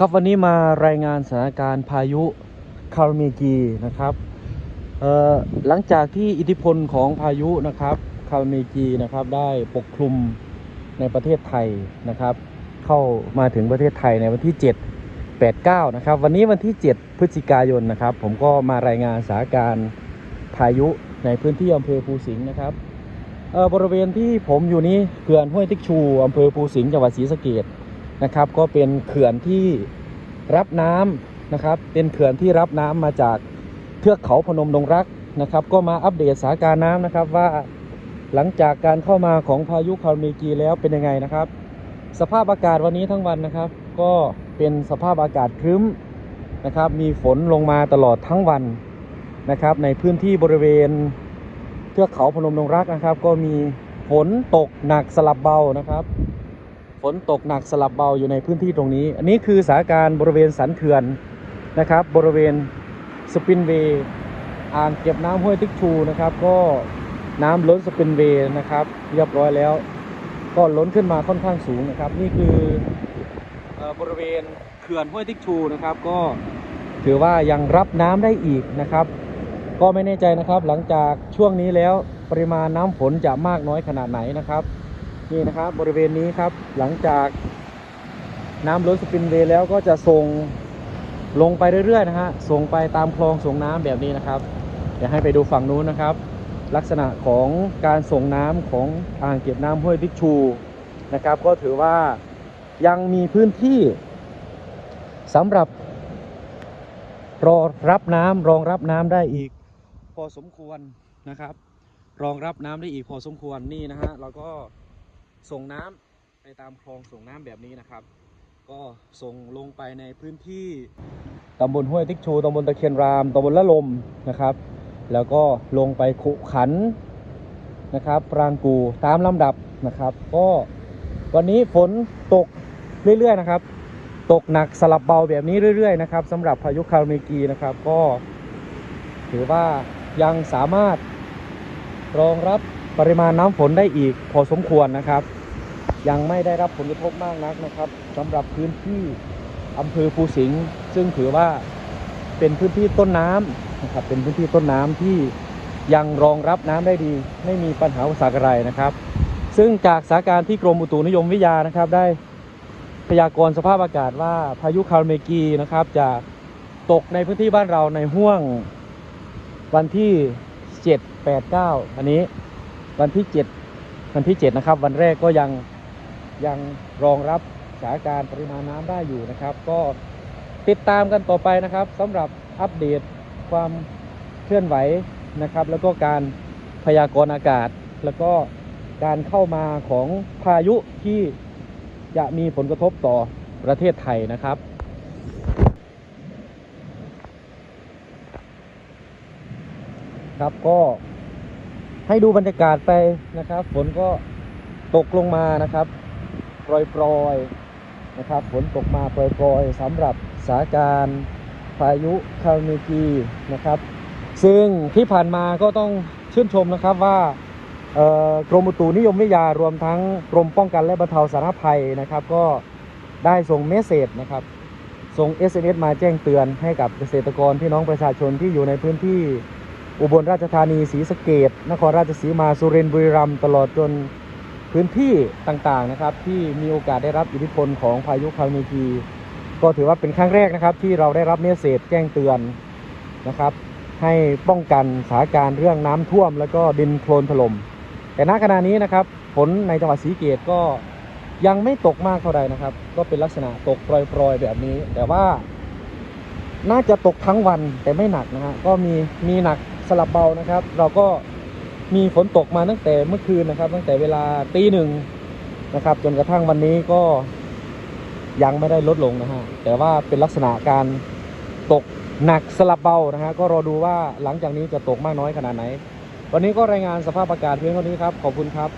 ครับวันนี้มารายงานสถานการณ์พายุคาร์เมกีนะครับเอ่อหลังจากที่อิทธิพลของพายุนะครับคาร์เมกีนะครับได้ปกคลุมในประเทศไทยนะครับ เข้ามาถึงประเทศไทยในวันที่ 7 8 9 นะครับ วันนี้วันที่ 7 พฤศจิกายนนะครับ ผมก็มารายงานสถานการณ์พายุในพื้นที่อำเภอภูสิงห์นะครับเอ่อบริเวณที่ผมอยู่นี้เขื่อนห้วยติ๊กชูอำเภอภูสิงห์จังหวัดศรีสะเกษ นะครับ ก็เป็นเขื่อนที่รับน้ำนะครับ เป็นเขื่อนที่รับน้ำมาจากเทือกเขาพนมดงรักนะครับ ก็มาอัปเดตสถานการณ์น้ำนะครับว่าหลังจากการเข้ามาของพายุคาร์เมกีแล้วเป็นยังไงนะครับ สภาพอากาศวันนี้ทั้งวันนะครับ ก็เป็นสภาพอากาศครึ้มนะครับ มีฝนลงมาตลอดทั้งวันนะครับ ในพื้นที่บริเวณเทือกเขาพนมดงรักนะครับ ก็มีฝนตกหนักสลับเบานะครับ ฝนตกหนักสลับเบาอยู่ในพื้นที่ตรงนี้ อันนี้คือสถานการณ์บริเวณสันเขื่อนนะครับ บริเวณสปินเวย์อ่างเก็บน้ำห้วยติ๊กชูนะครับ ก็น้ำล้นสปินเวย์นะครับ เรียบร้อยแล้ว ก็ล้นขึ้นมาค่อนข้างสูงนะครับ นี่คือเอ่อบริเวณเขื่อนห้วยติ๊กชูนะครับ ก็ถือว่ายังรับน้ำได้อีกนะครับ ก็ไม่แน่ใจนะครับ หลังจากช่วงนี้แล้วปริมาณน้ำฝนจะมากน้อยขนาดไหนนะครับ นี่นะครับบริเวณนี้ครับหลังจากน้ำล้นสปินเวย์แล้วก็จะส่งลงไปเรื่อยๆนะฮะส่งไปตามคลองส่งน้ำแบบนี้นะครับ เดี๋ยวให้ไปดูฝั่งนู้นนะครับ ลักษณะของการส่งน้ำของอ่างเก็บน้ำห้วยติ๊กชูนะครับ ก็ถือว่ายังมีพื้นที่สำหรับรอรับน้ำรองรับน้ำได้อีกพอสมควรนะครับ รองรับน้ำได้อีกพอสมควรนี่นะฮะเราก็ ส่งน้ำไปตามคลองส่งน้ำแบบนี้นะครับ ก็ส่งลงไปในพื้นที่ตำบลห้วยติ๊กชูตำบลตะเคียนรามตำบลละลมนะครับ แล้วก็ลงไปขุขันนะครับปรางกูตามลำดับนะครับ ก็วันนี้ฝนตกเรื่อยๆนะครับ ตกหนักสลับเบาแบบนี้เรื่อย ๆ นะครับสำหรับพายุคาร์เมกีนะครับ ก็ถือว่ายังสามารถรองรับ ปริมาณน้ำฝนได้อีกพอสมควรนะครับ ยังไม่ได้รับผลกระทบมากนักนะครับสำหรับพื้นที่อำเภอภูสิงห์ซึ่งถือว่าเป็นพื้นที่ต้นน้ำนะครับเป็นพื้นที่ต้นน้ำที่ยังรองรับน้ำได้ดี ไม่มีปัญหาอุปสรรคอะไรนะครับ ซึ่งจากสถานการณ์ที่กรมอุตุนิยมวิทยานะครับ ได้พยากรณ์สภาพอากาศว่าพายุคาร์เมกีนะครับ จะตกในพื้นที่บ้านเราในห่วงวันที่ 7 8 9 อันนี้ วันที่ 7 วันที่ 7 นะครับ วันแรกก็ยังยังรองรับสถานการณ์ปริมาณน้ำได้อยู่นะครับ ก็ติดตามกันต่อไปนะครับสำหรับอัปเดตความเคลื่อนไหวนะครับ แล้วก็การพยากรณ์อากาศ แล้วก็การเข้ามาของพายุที่จะมีผลกระทบต่อประเทศไทยนะครับครับก็ ให้ดูบรรยากาศไปนะครับ ฝนก็ตกลงมานะครับปล่อยๆนะครับ ฝนตกมาปล่อยๆสำหรับสาการพายุคาร์เนกีนะครับ ซึ่งที่ผ่านมาก็ต้องชื่นชมนะครับว่ากรมอุตุนิยมวิทยารวมทั้งกรมป้องกันและบรรเทาสาธารณภัยนะครับ ก็ได้ส่งเมสเซจนะครับ ส่ง SMS มาแจ้งเตือนให้กับเกษตรกรพี่น้องประชาชนที่อยู่ในพื้นที่ อุบลราชธานีศรีสะเกดนครราชสีมาสุรินทร์บุรีรัมย์ตลอดจนพื้นที่ต่างๆนะครับ ที่มีโอกาสได้รับอิทธิพลของพายุคาร์เมกีก็ถือว่าเป็นครั้งแรกนะครับ ที่เราได้รับเมสเซจแจ้งเตือนนะครับ ให้ป้องกันสถานการณ์เรื่องน้ำท่วม แล้วก็ดินโคลนถล่มแต่ณขณะนี้นะครับฝนในจังหวัดศรีสะเกดก็ยังไม่ตกมากเท่าใดนะครับ ก็เป็นลักษณะตกโปรยๆแบบนี้ แต่ว่า น่าจะตกทั้งวันแต่ไม่หนักนะฮะก็มีมีหนัก สลับเบานะครับ เราก็มีฝนตกมาตั้งแต่เมื่อคืนนะครับ ตั้งแต่เวลาตีหนึ่งนะครับ จนกระทั่งวันนี้ก็ยังไม่ได้ลดลงนะฮะแต่ว่าเป็นลักษณะการตกหนักสลับเบานะฮะก็รอดูว่าหลังจากนี้จะตกมากน้อยขนาดไหน วันนี้ก็รายงานสภาพอากาศเพียงเท่านี้ครับ ขอบคุณครับ